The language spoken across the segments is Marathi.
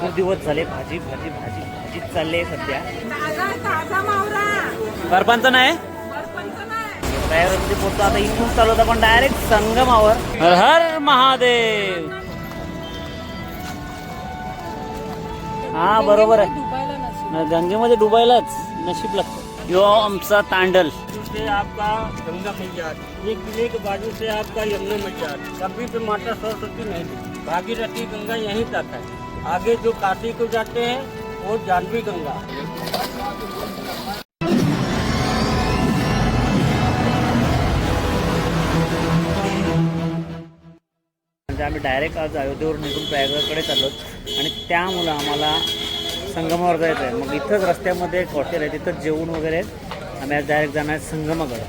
खूप दिवस झाले भाजी भाजी भाजी भाजीच चालली आहे सध्या. ताजा ताजा मावरा. सरपंच नाही? पोहोचतो आता इथून चालू होता पण डायरेक्ट संगमावर. हर हर महादेव. हा बरोबर आहे. गंगेमध्ये डुबायलाच नशीब लागतं. यो आमचा तांडल. से आपका गंगा मैया ये किले के बाजू से आपका यमुना मैया कभी भी माता सरस्वती नहीं भागीरथी गंगा यहीं तक है। आगे जो काशी को जाते हैं वो जानवी गंगा। म्हणजे आम्ही डायरेक्ट आज अयोध्येवर निघून प्रयागराजकडे चाललो आणि त्यामुळं आम्हाला संगमावर जायचं आहे. मग इथंच रस्त्यामध्ये एक हॉटेल आहे तिथंच जेवण वगैरे आम्ही आज डायरेक्ट जाणार आहे संगमाकडं.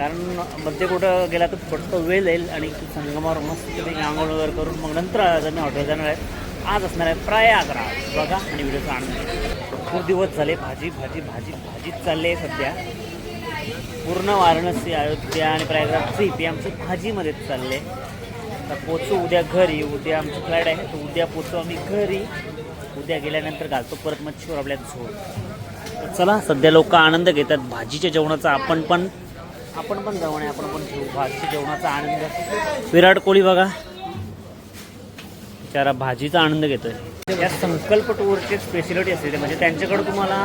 कारण मध्ये कुठं गेला तर पटकन वेळ जाईल आणि संगमावर मस्त पैकी आंघोळ वगैरे करून मग नंतर आज आम्ही हॉटेल जाणार आहे. आज असणार आहे प्रयागराज. बघा आणि व्हिडिओचा आनंद. घ्या. खूप दिवस झाले भाजी भाजी भाजी भाजीच चालली आहे सध्या. पूर्ण वाराणसी अयोध्या आणि प्रयागराज ट्रीप हे आमचं भाजीमध्येच चालले तर पोचू उद्या घरी उद्या आमची फ्लाईट आहे. तर उद्या पोचू आम्ही घरी. उद्या गेल्यानंतर घालतो परत मच्छीवर आपल्या झोड चला सध्या लोक आनंद घेतात. भाजीच्या जेवणाचा आपण पण आपण पण जाऊ आणि आपण पण घेऊ भाजी जेवणाचा आनंद. विराट कोहली बघा. बिचारा भाजीचा आनंद घेतोय. या संकल्प टूरची स्पेशलिटी असते म्हणजे त्यांच्याकडं तुम्हाला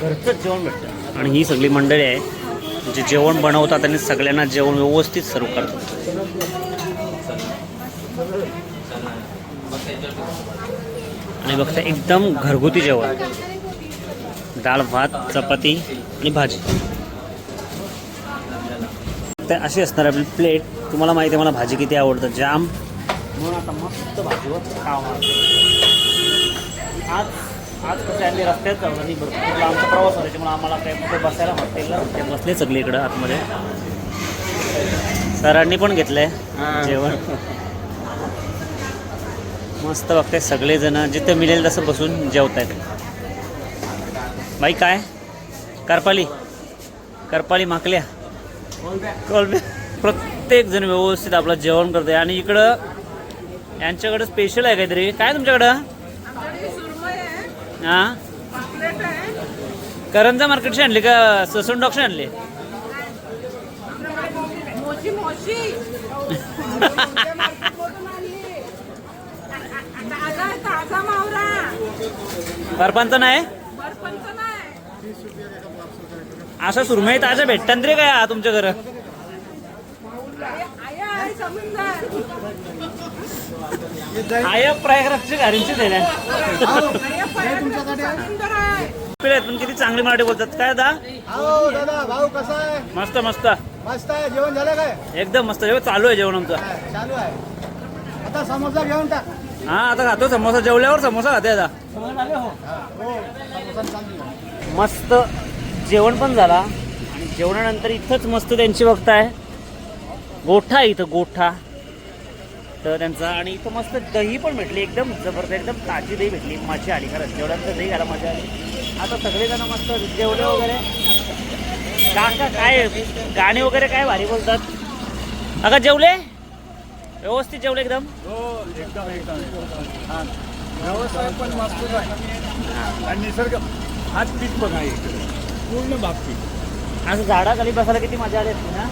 घरचंच जेवण भेटतं. आणि ही सगळी मंडळी आहे जे जेवण बनवतात आणि सगळ्यांना जेवण व्यवस्थित सर्व करतात. आणि बघता एकदम घरगुती जेवण. डाळ भात चपाती आणि भाजी. तर अशी असणार आपली प्लेट तुम्हाला माहिती आहे मला भाजी किती आवडतं. जाम. म्हणून आता मस्त भाजीवर मारतो. आज आज कसं आम्ही रस्त्यात जाऊ आणि भरपूर लांबचा प्रवास होता त्याच्यामुळे आम्हाला काही कुठे बसायला हॉटेलला ते बसले सगळे इकडं आतमध्ये. सरांनी पण घेतलंय जेवण. मस्त बघते सगळेजण. जिथं मिळेल तसं बसून जेवत आहेत बाई काय? करपाली. करपाली माकल्या. प्रत्येक जण व्यवस्थित आपलं जेवण करते आणि इकडं यांच्याकडं स्पेशल आहे काहीतरी. काय तुमच्याकडं? हां? करंजा मार्केटशी आणली का? ससून डॉक्टर आणली? सरपंच नाही. असं सुरमई ताज्या भेटतात रे काय तुमच्या घरं? आया प्रयागराजची गाडींची पण किती चांगली मराठी बोलतात. काय दा? दादा भाऊ कसा आहे मस्त मस्त. मस्त आहे जेवण झालं काय एकदम मस्त. जेवण चालू आहे जेवण आमचं. हा, चालू आहे आता समोसा घेऊन टाक हा आता खातो समोसा. जेवल्यावर समोसा खाते आता. हो. मस्त. जेवण पण झाला. आणि जेवणानंतर इथंच मस्त त्यांची बघताय गोठा आहे इथं गोठा. तर त्यांचा आणि इथं मस्त दही पण भेटली एकदम जबरदस्त एकदम ताजी दही भेटली. मजा आली खरंच जेवढ्यात दही घ्यायला मजा आली. आता सगळेजण मस्त जेवले वगैरे. काका काय गाणे वगैरे काय भारी बोलतात? अगं जेवले? व्यवस्थित जेवले एकदम? हो एकदम एकदम पण मस्त आणि निसर्ग हाच पीक बघा इकडे. पूर्ण बाबतीत. असं झाडाखाली बसायला किती मजा आली असती ना?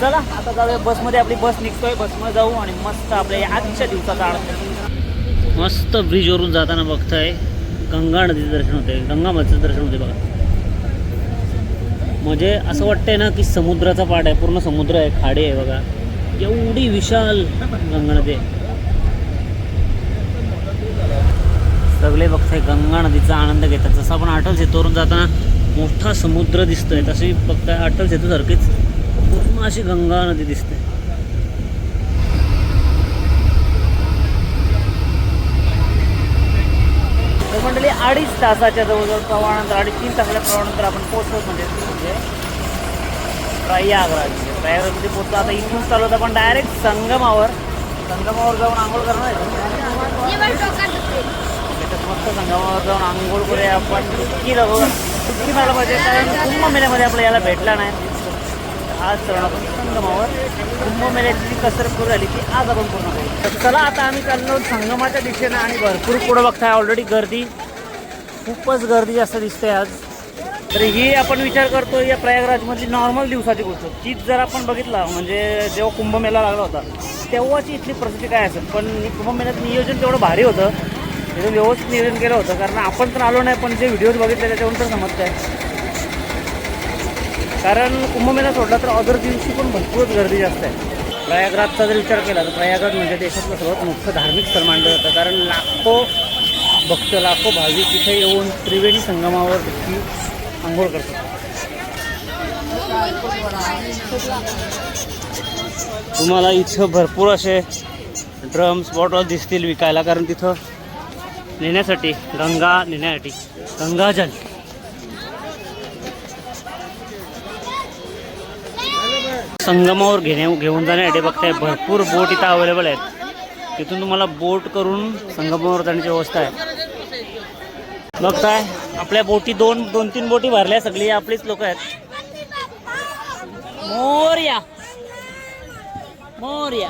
चला आता जाऊया बसमध्ये. आपली बस निघतोय. बसमध्ये जाऊ आणि मस्त आपल्या आजच्या दिवसाचा आनंद. मस्त ब्रिजवरून जाताना बघताय. गंगा नदीचं दर्शन होते गंगा मातेचं दर्शन होते बघा. म्हणजे असं वाटतंय ना की समुद्राचा पाठ आहे. पूर्ण समुद्र आहे. खाडी आहे बघा. एवढी विशाल गंगा नदी आहे. सगळे बघताय गंगा नदीचा आनंद घेतात. जसं आपण अटल सेतूवरून जाताना मोठा समुद्र दिसतोय. तशी फक्त अटल सेतू सारखीच पूर्ण अशी गंगा नदी दिसते. तर मंडळी अडीच तासाच्या जवळजवळ प्रवाहानंतर अडीच तीन तासाच्या प्रवाहानंतर आपण पोहोचलो म्हणजे म्हणजे प्रयागराज. म्हणजे प्रयागराजमध्ये पोहोचलो. आता इथून चालू होतं पण डायरेक्ट संगमावर. संगमावर जाऊन आंघोळ करणार आहे. मस्त संगमावर जाऊन आंघोळ करूया आपण. सुट्टी राहू सुट्टी मारायला पाहिजे कारण कुंभ महिन्यामध्ये आपल्याला भेटला नाही. आज चरण आपण संगमावर कुंभमेळ्याची जी कसरत सुरू झाली ती आज आपण पूर्ण करू. तर चला आता आम्ही चाललो संगमाच्या दिशेनं आणि भरपूर पुढं बघताय ऑलरेडी गर्दी. खूपच गर्दी जास्त दिसते आज. तर ही आपण विचार करतो या प्रयागराजमधली नॉर्मल दिवसाची गोष्ट. तीच जर आपण बघितला म्हणजे जेव्हा कुंभमेळा लागला होता तेव्हाची इथली परिस्थिती काय असेल? पण कुंभमेळ्यात नियोजन तेवढं भारी होतं. तिथं व्यवस्थित नियोजन केलं होतं कारण आपण तर आलो नाही पण जे व्हिडिओज बघितले त्याच्यावरून तर समजतं आहे कारण कुंभमेळा सोडला तर अदर दिवशी पण भरपूरच गर्दी जास्त आहे. प्रयागराजचा जर विचार केला तर प्रयागराज म्हणजे देशातलं सर्वात मोठं धार्मिक स्थळ मानलं जातं कारण लाखो भक्त लाखो भाविक तिथे येऊन त्रिवेणी संगमावर देखील आंघोळ करतात. तुम्हाला इथं भरपूर असे ड्रम्स बॉटल दिसतील विकायला कारण तिथं नेण्यासाठी गंगा नेण्यासाठी. गंगाजल संगमावर घेण्या घेऊन जाण्यासाठी बघताय भरपूर बोट इथं अवेलेबल आहेत. तिथून तुम्हाला बोट करून संगमावर जाण्याची व्यवस्था आहे. बघताय आपल्या बोटी दोन दोन तीन बोटी भरल्या सगळी आपलीच लोक आहेत. मोर्या. मोर्या.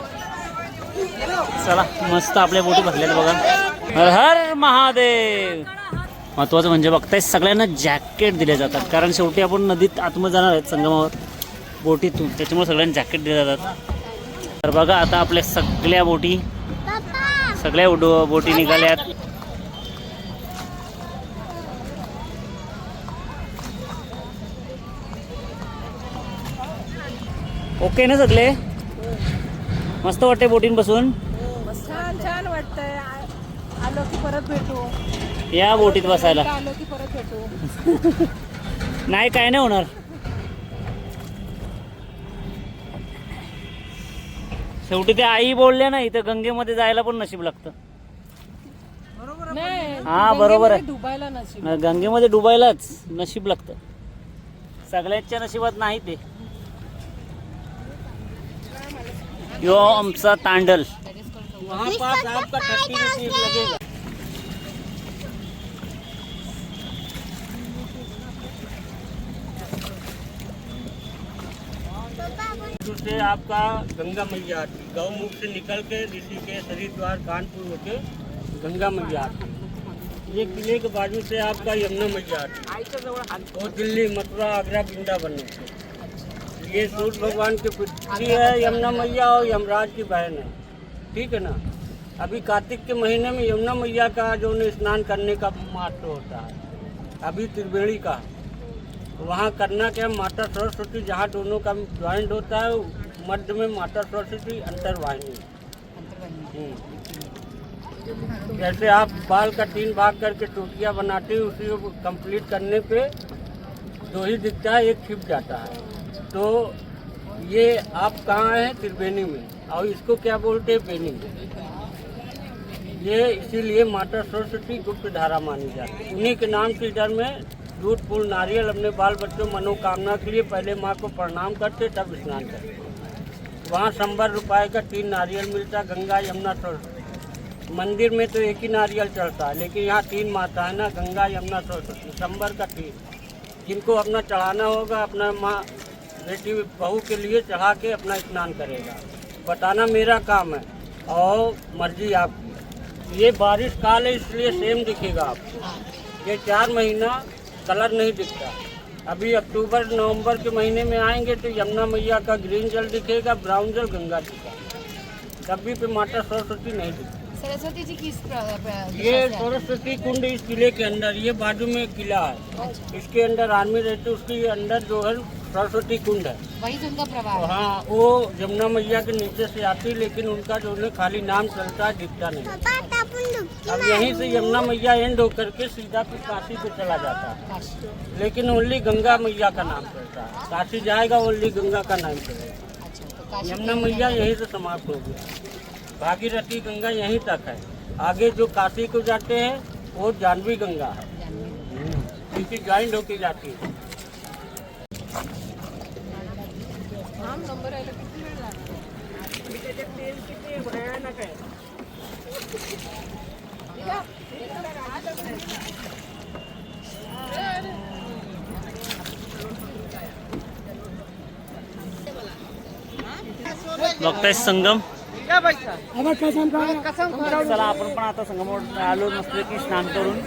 चला मस्त आपल्या बोटी भरलेल्या बघा. हर महादेव. महत्वाचं म्हणजे बघताय सगळ्यांना जॅकेट दिले जातात. कारण शेवटी आपण नदीत आतमध्ये जाणार आहेत संगमावर. बोटीतून. त्याच्यामुळे सगळ्यांना जॅकेट दिले जातात. तर बघा आता आपल्या सगळ्या बोटी सगळ्या उडो बोटी निघाल्यात. ओके ना सगळे? मस्त वाटते बोटीन बसून छान छान वाटतंय आ- आलो की परत भेटू. या बोटीत बसायला. आलो की परत भेटू. नाही काय नाही होणार. शेवटी ते आई बोलल्या नाही तर गंगेमध्ये जायला पण नशीब लागतं. हा, बरोबर आहे. गंगेमध्ये डुबायला नशीब. गंगेमध्ये डुबायलाच नशीब लागतं. सगळ्यांच्या नशिबात नाही ते. यो आमचा तांडल. से आपका गंगा मैया आती गौमुख से निकल के ऋषिकेश हरिद्वार कानपुर होके गंगा मैया आती ये किले के बाजू से आपका यमुना मैया आती और दिल्ली, मथुरा, आगरा, वृंदावन में ये सूर्य भगवान की पुत्री है, यमुना मैया और यमराज की बहन है। ठीक है ना? अभी कार्तिक के महीने में यमुना मैया का जो स्नान करने का महत्व होता है। अभी त्रिवेणी का। वहाँ करना क्या माता सरस्वती जहाँ दोनों का ज्वाइंट होता है, मध्य में माता सरस्वती अंतर्वाहिनी हम्म। जैसे आप बाल का तीन भाग करके टोटियाँ बनाते हो, उसी को कंप्लीट करने पे दो ही दिखता है, एक छिप जाता है। तो ये आप कहाँ हैं? त्रिवेणी में। और इसको क्या बोलते हैं? बेनी। ये इसीलिए माता सरस्वती गुप्त धारा मानी जाती है। उन्हीं के नाम से इधर में दूध फूल नारियल अपने बाल बच्चों मनोकामना के लिए पहले माँ को प्रणाम करते, तब स्नान करते। वहाँ संबर रुपए का तीन नारियल मिलता, गंगा, यमुना सरस्वती मंदिर में तो एक ही नारियल चढ़ता है, लेकिन यहाँ तीन माता है ना, गंगा, यमुना सरस्वती संबर का तीन। जिनको अपना चढ़ाना होगा, अपना माँ, बेटी, बहू के लिए चढ़ा के अपना स्नान करेगा। बताना मेरा काम है और मर्ज़ी आपकी। ये बारिश काल है, इसलिए सेम दिखेगा आपको। ये चार महीना कलर नहीं दिखता। अभी अक्टूबर नवंबर के महीने में आएँगे तो यमुना मैया का ग्रीन जल दिखेगा ब्राउन जल गंगा जी का कभी पे माता सरस्वती नहीं दिखती। सरस्वती जी किस ये सरस्वती कुंड इस किले के अंदर ये बाजू में किला है। इसके अंदर आर्मी रहती है उसके अंदर जो है सरस्वती कुंड है? वही तो उनका प्रभाव हाँ वो यमुना मैया के नीचे से आती लेकिन उनका जो है खाली नाम चलता है दिखता नहीं। अब यहीं से यमुना मैया एंड होकर के सीधा फिर काशी पे चला जाता है। लेकिन ओनली गंगा मैया का नाम चलता है। काशी जाएगा ओनली गंगा का नाम चलेगा। अच्छा तो यमुना मैया यहीं से समाप्त हो गया। भागीरथी गंगा यहीं तक है। आगे जो काशी को जाते हैं वो जानवी गंगा है। इनकी ज्वाइंट होके जाती है। हां नंबर यायला किती वेळ लागणार बघताय संगम? कसम चला आपण पण आता संगमावर आलो नसलो की स्नान करून.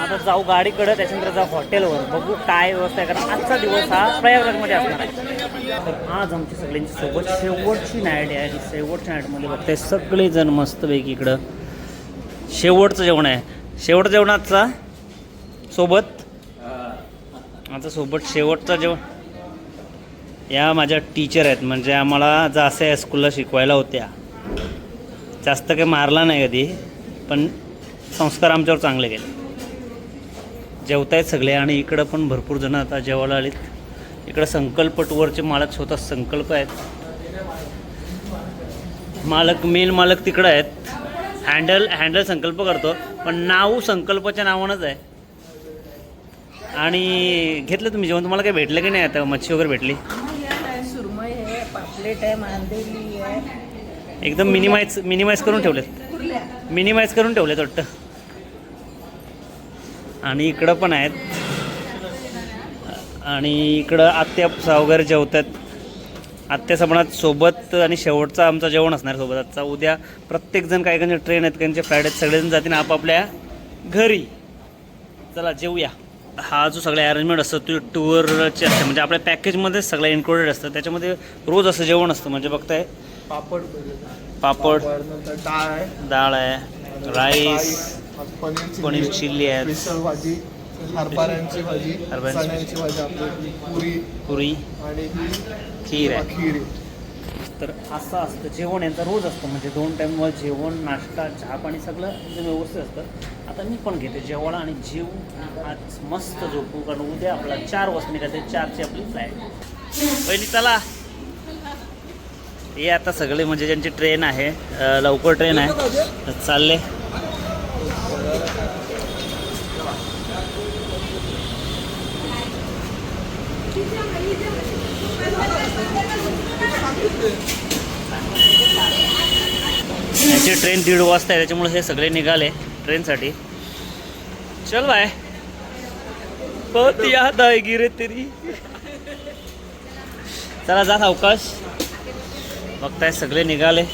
आता जाऊ गाडीकडे त्याच्यानंतर जाऊ हॉटेलवर बघू काय व्यवस्था आहे कारण आजचा दिवस हा प्रयागराजमध्ये असणार आहे. तर आज आमची सगळ्यांची सोबत शेवटची नाईट आहे आणि शेवटच्या नाईटमध्ये बघते सगळेजण मस्तपैकी इकडं. शेवटचं जेवण आहे. शेवट जेवणाचा सोबत? आता सोबत शेवटचं जेवण. या माझ्या टीचर आहेत. म्हणजे आम्हाला जासे या स्कूलला शिकवायला होत्या. जास्त काही मारला नाही कधी. पण संस्कार आमच्यावर चांगले गेले जेवतायत सगळे आणि इकडं पण भरपूर जण आता जेवायला आलीत. इकडं संकल्प टूरचे मालक स्वतः संकल्प आहेत. मालक मेन मालक तिकडं आहेत. हँडल हँडल संकल्प करतो. पण नाव संकल्पाच्या नावानंच आहे. आणि घेतलं तुम्ही जेवण? तुम्हाला काही भेटलं की नाही आता? मच्छी वगैरे भेटली? एकदम मिनिमाइज मिनिमाइज करून ठेवलेत. मिनिमाइज करून ठेवलेत वाटतं. आणि इकडं पण आहेत. आणि इकडं आत्या वगैरे जेवतात. आत्या सपनात सोबत आणि शेवटचा आमचं जेवण असणार सोबत. आजचा उद्या प्रत्येकजण काही काही ट्रेन आहेत त्यांचे फ्लाईट आहेत सगळेजण जातील आपापल्या घरी. चला जेवूया हा जो सगळा अरेंजमेंट असतो तो टूरचे असते. म्हणजे आपल्या पॅकेजमध्ये सगळं इन्क्लुडेड असतं. त्याच्यामध्ये रोज असं जेवण असतं. म्हणजे बघताय. पापड पापड. डाळ आहे. डाळ आहे. Rice paneer chilli. आहे हरभऱ्यांची भाजी हरभऱ्यांची चण्याची भाजी आपली. पुरी. पुरी. आणि ही खीर आहे. खीर. तर असं असतं जेवण यांचं रोज असतं म्हणजे दोन टाईमवर जेवण नाश्ता चहा पाणी सगळं एकदम व्यवस्थित असतं. आता मी पण घेते जेवण आणि जेव आज मस्त झोपू कारण उद्या आपला चार वाजता निघायचं चारची आपली फ्लाईट पहिली चला. हे आता सगळे म्हणजे ज्यांची ट्रेन आहे अं, लवकर ट्रेन आहे तर चालले. यांची ट्रेन दीड वाजता आहे त्याच्यामुळे हे सगळे निघाले ट्रेनसाठी चल बाय. बहुत याद आहे गिरे तरी. चला जात अवकाश बघताय सगळे निघाले.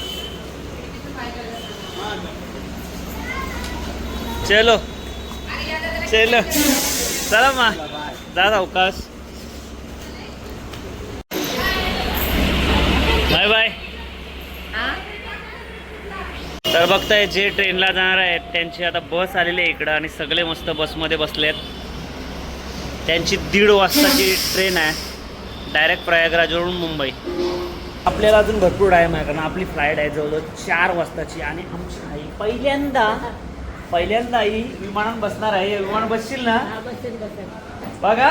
चलो. चलो. चला मा. जात अवकाश बाय बाय. तर बघताय जे ट्रेनला जाणार आहेत त्यांची आता बस आलेली आहे इकडं आणि सगळे मस्त बसमध्ये बसलेत. त्यांची दीड वाजताची ट्रेन आहे डायरेक्ट प्रयागराजवरून मुंबई. आपल्याला अजून भरपूर टाईम आहे कारण आपली फ्लाईट आहे जवळजवळ चार वाजताची आणि आमची आई पहिल्यांदा पहिल्यांदा आई विमानात बसणार आहे. विमान बसशील ना? बघा.